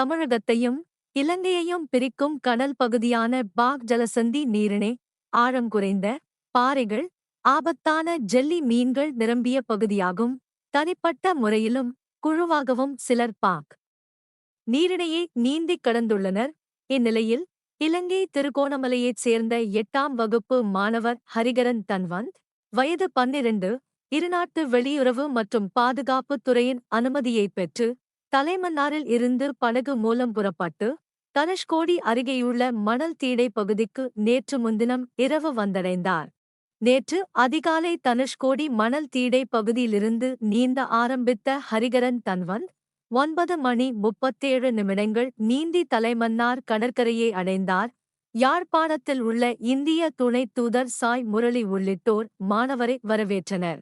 தமிழகத்தையும் இலங்கையையும் பிரிக்கும் கடல் பகுதியான பாக் ஜலசந்தி நீரிணை ஆழம் குறைந்த பாறைகள் ஆபத்தான ஜெல்லி மீன்கள் நிரம்பிய பகுதியாகும். தனிப்பட்ட முறையிலும் குழுவாகவும் சிலர் பாக் நீரிணையை நீந்திக் கடந்துள்ளனர். இந்நிலையில் இலங்கை திருகோணமலையைச் சேர்ந்த எட்டாம் வகுப்பு மாணவர் ஹரிகரன் தன்வந்த் வயது பன்னிரண்டு இருநாட்டு வெளியுறவு மற்றும் பாதுகாப்புத் துறையின் அனுமதியைப் பெற்று தலைமன்னாரில் இருந்து படகு மூலம் புறப்பட்டு தனுஷ்கோடி அருகேயுள்ள மணல் தீடை பகுதிக்கு நேற்று முன்தினம் இரவு வந்தடைந்தார். நேற்று அதிகாலை தனுஷ்கோடி மணல் தீடை பகுதியிலிருந்து நீந்த ஆரம்பித்த ஹரிகரன் தன்வந்த் ஒன்பது மணி முப்பத்தேழு நிமிடங்கள் நீந்தி தலைமன்னார் கடற்கரையை அடைந்தார். யாழ்ப்பாணத்தில் உள்ள இந்திய துணை தூதர் சாய் முரளி உள்ளிட்டோர் மாணவரை வரவேற்றனர்.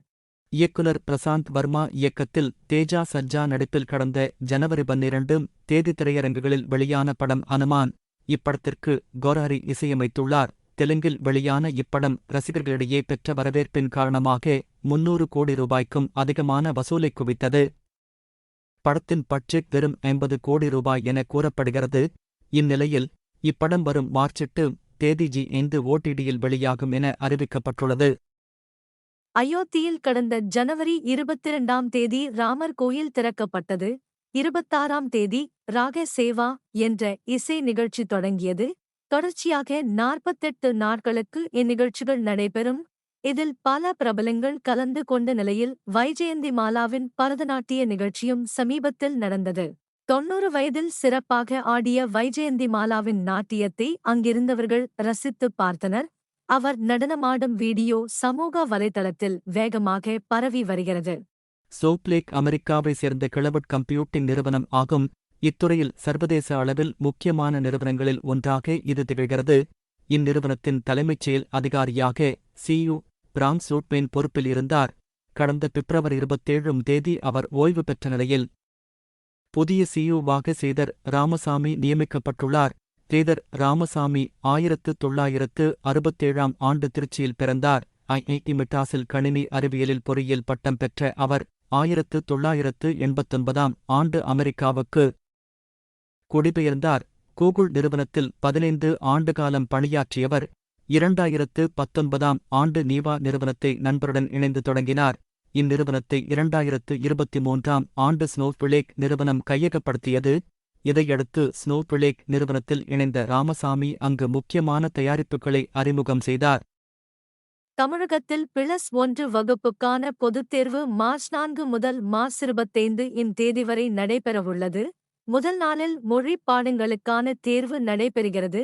இயக்குனர் பிரசாந்த் வர்மா இயக்கத்தில் தேஜா சஜ்ஜா நடிப்பில் கடந்த ஜனவரி பன்னிரண்டும் தேதி திரையரங்குகளில் வெளியான படம் அனுமான் இப்படத்திற்கு கோரஹரி இசையமைத்துள்ளார். தெலுங்கில் வெளியான இப்படம் ரசிகர்களிடையே பெற்ற வரவேற்பின் காரணமாக முன்னூறு கோடி ரூபாய்க்கும் அதிகமான வசூலை குவித்தது. படத்தின் பட்ஜெட் வெறும் ஐம்பது கோடி ரூபாய் என கூறப்படுகிறது. இந்நிலையில் இப்படம் வரும் மார்ச் எட்டு தேதி ஜி ஐந்து ஓடிடியில் வெளியாகும் என அறிவிக்கப்பட்டுள்ளது. அயோத்தியில் கடந்த ஜனவரி இருபத்திரண்டாம் தேதி ராமர் கோயில் திறக்கப்பட்டது. இருபத்தாறாம் தேதி ராக சேவா என்ற இசை நிகழ்ச்சி தொடங்கியது. தொடர்ச்சியாக நாற்பத்தெட்டு நாட்களுக்கு இந்நிகழ்ச்சிகள் நடைபெறும். இதில் பல பிரபலங்கள் கலந்து கொண்ட நிலையில் வைஜெயந்தி மாலாவின் பரதநாட்டிய நிகழ்ச்சியும் சமீபத்தில் நடந்தது. தொன்னூறு வயதில் சிறப்பாக ஆடிய வைஜெயந்தி மாலாவின் நாட்டியத்தை அங்கிருந்தவர்கள் ரசித்துப் பார்த்தனர். அவர் நடனமாடும் வீடியோ சமூக வலைதளத்தில் வேகமாக பரவி வருகிறது. சோப்லேக் அமெரிக்காவை சேர்ந்த கிளவுட் கம்ப்யூட்டிங் நிறுவனம் ஆகும். இத்துறையில் சர்வதேச அளவில் முக்கியமான நிறுவனங்களில் ஒன்றாக இது திகழ்கிறது. இந்நிறுவனத்தின் தலைமைச் செயல் அதிகாரியாக சியு பிராங்க் சூட்மேன் பொறுப்பில் இருந்தார். கடந்த பிப்ரவரி இருபத்தேழும் தேதி அவர் ஓய்வு பெற்ற நிலையில் புதிய சியுவாக சேதர் ராமசாமி நியமிக்கப்பட்டுள்ளார். சேதர் ராமசாமி ஆயிரத்து தொள்ளாயிரத்து அறுபத்தேழாம் ஆண்டு திருச்சியில் பிறந்தார். ஐஐடி மெட்ராஸில் கணினி அறிவியலில் பொறியியல் பட்டம் பெற்ற அவர் ஆயிரத்து தொள்ளாயிரத்து எண்பத்தொன்பதாம் ஆண்டு அமெரிக்காவுக்கு குடிபெயர்ந்தார். கூகுள் நிறுவனத்தில் பதினைந்து ஆண்டுகாலம் பணியாற்றியவர் இரண்டாயிரத்து பத்தொன்பதாம் ஆண்டு நீவா நிறுவனத்தை நண்பருடன் இணைந்து தொடங்கினார். இந்நிறுவனத்தை இரண்டாயிரத்து இருபத்தி மூன்றாம் ஆண்டு ஸ்னோஃபிளேக் நிறுவனம் கையகப்படுத்தியது. இதையடுத்து ஸ்னோபிளேக் நிறுவனத்தில் இணைந்த ராமசாமி அங்கு முக்கியமான தயாரிப்புகளை அறிமுகம் செய்தார். தமிழகத்தில் பிளஸ் ஒன்று வகுப்புக்கான பொதுத் தேர்வு மார்ச் நான்கு முதல் மார்ச் இருபத்தைந்து இன் தேதி வரை நடைபெறவுள்ளது. முதல் நாளில் மொழி பாடங்களுக்கான தேர்வு நடைபெறுகிறது.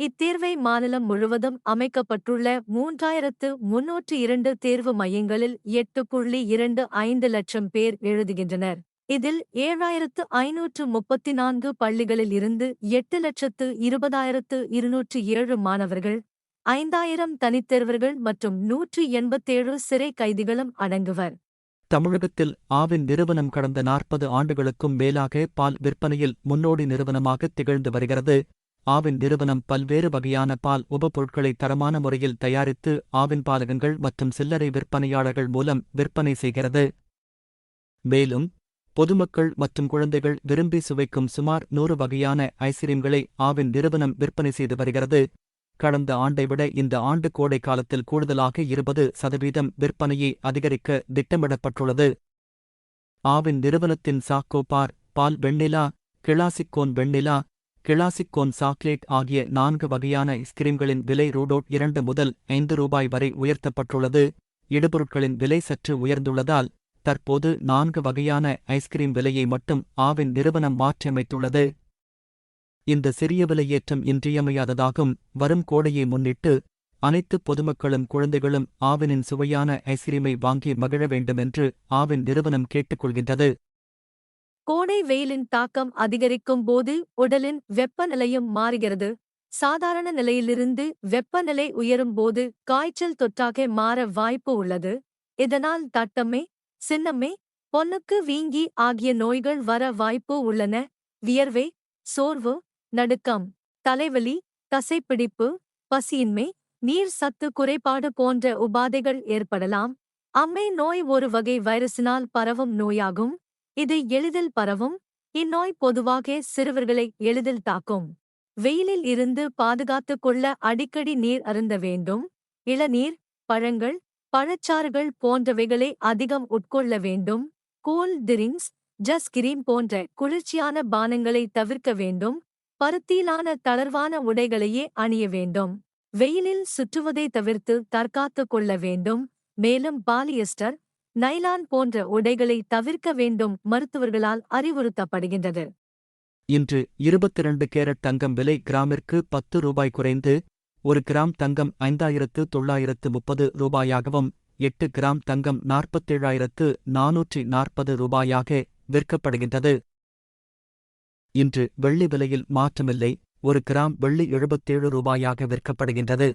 இத்தேர்வை மாநிலம் முழுவதும் அமைக்கப்பட்டுள்ள மூன்றாயிரத்து முன்னூற்று இரண்டு தேர்வு மையங்களில் எட்டு புள்ளி இரண்டு ஐந்து லட்சம் பேர் எழுதுகின்றனர். இதில் ஏழாயிரத்து ஐநூற்று முப்பத்தி நான்கு பள்ளிகளில் இருந்து எட்டு லட்சத்து இருபதாயிரத்து இருநூற்று ஏழு மாணவர்கள் ஐந்தாயிரம் தனித்தேர்வர்கள் மற்றும் நூற்று எண்பத்தேழு சிறை கைதிகளும் அடங்குவர். தமிழகத்தில் ஆவின் நிறுவனம் கடந்த நாற்பது ஆண்டுகளுக்கும் மேலாக பால் விற்பனையில் முன்னோடி நிறுவனமாக திகழ்ந்து வருகிறது. ஆவின் நிறுவனம் பல்வேறு வகையான பால் உபப்பொருட்களை தரமான முறையில் தயாரித்து ஆவின் பாலகங்கள் மற்றும் சில்லறை விற்பனையாளர்கள் மூலம் விற்பனை செய்கிறது. மேலும் பொதுமக்கள் மற்றும் குழந்தைகள் விரும்பி சுவைக்கும் சுமார் நூறு வகையான ஐஸ்கிரீம்களை ஆவின் நிறுவனம் விற்பனை செய்து வருகிறது. கடந்த ஆண்டை விட இந்த ஆண்டு கோடை காலத்தில் கூடுதலாக இருபது சதவீதம் விற்பனையை அதிகரிக்க திட்டமிடப்பட்டுள்ளது. ஆவின் நிறுவனத்தின் சாக்கோபார் பால் வெண்ணிலா கிளாசிக்கோன் வெண்ணிலா கிளாசிக்கோன் சாக்லேட் ஆகிய நான்கு வகையான ஐஸ்கிரீம்களின் விலை ரூடோட் இரண்டு முதல் ஐந்து ரூபாய் வரை உயர்த்தப்பட்டுள்ளது. இடுபொருட்களின் விலை சற்று உயர்ந்துள்ளதால் தற்போது நான்கு வகையான ஐஸ்கிரீம் விலையை மட்டும் ஆவின் நிறுவனம் மாற்றியமைத்துள்ளது. இந்த சிறிய விலையேற்றம் இன்றியமையாததாகும். வரும் கோடையை முன்னிட்டு அனைத்து பொதுமக்களும் குழந்தைகளும் ஆவினின் சுவையான ஐஸ்கிரீமை வாங்கி மகிழ வேண்டுமென்று ஆவின் நிறுவனம் கேட்டுக்கொள்கின்றது. கோடை வெயிலின் தாக்கம் அதிகரிக்கும் போது உடலின் வெப்பநிலையும் மாறுகிறது. சாதாரண நிலையிலிருந்து வெப்பநிலை உயரும் போது காய்ச்சல் தொற்றாக மாற வாய்ப்பு உள்ளது. இதனால் தட்டமே சின்னம்மே பொன்னுக்கு வீங்கி ஆகிய நோய்கள் வர வாய்ப்பு உள்ளன. வியர்வை சோர்வு நடுக்கம் தலைவலி தசைப்பிடிப்பு பசியின்மை நீர் சத்து குறைபாடு போன்ற உபாதைகள் ஏற்படலாம். அம்மை நோய் ஒரு வகை வைரஸினால் பரவும் நோயாகும். இது எளிதில் பரவும். இந்நோய் பொதுவாக சிறுவர்களை எளிதில் தாக்கும். வெயிலில் இருந்து பாதுகாத்துக் கொள்ள அடிக்கடி நீர் அருந்த வேண்டும். இளநீர் பழங்கள் பழச்சாறுகள் போன்றவைகளை அதிகம் உட்கொள்ள வேண்டும். கூல் ட்ரிங்க்ஸ் ஜஸ் கிரீம் போன்ற குளிர்ச்சியான பானங்களை தவிர்க்க வேண்டும். பருத்தியிலான தளர்வான உடைகளையே அணிய வேண்டும். வெயிலில் சுற்றுவதை தவிர்த்து தற்காத்துக் கொள்ள வேண்டும். மேலும் பாலியஸ்டர் நைலான் போன்ற உடைகளை தவிர்க்க வேண்டும் மருத்துவர்களால் அறிவுறுத்தப்படுகின்றது. இன்று இருபத்திரண்டு கேரட் தங்கம் விலை கிராமிற்கு பத்து ரூபாய் குறைந்து ஒரு கிராம் தங்கம் ஐந்தாயிரத்து தொள்ளாயிரத்து முப்பது ரூபாயாகவும் எட்டு கிராம் தங்கம் நாற்பத்தேழாயிரத்து நானூற்றி நாற்பது ரூபாயாக விற்கப்படுகின்றது. இன்று வெள்ளி விலையில் மாற்றமில்லை ஒரு கிராம் வெள்ளி எழுபத்தேழு ரூபாயாக விற்கப்படுகின்றது.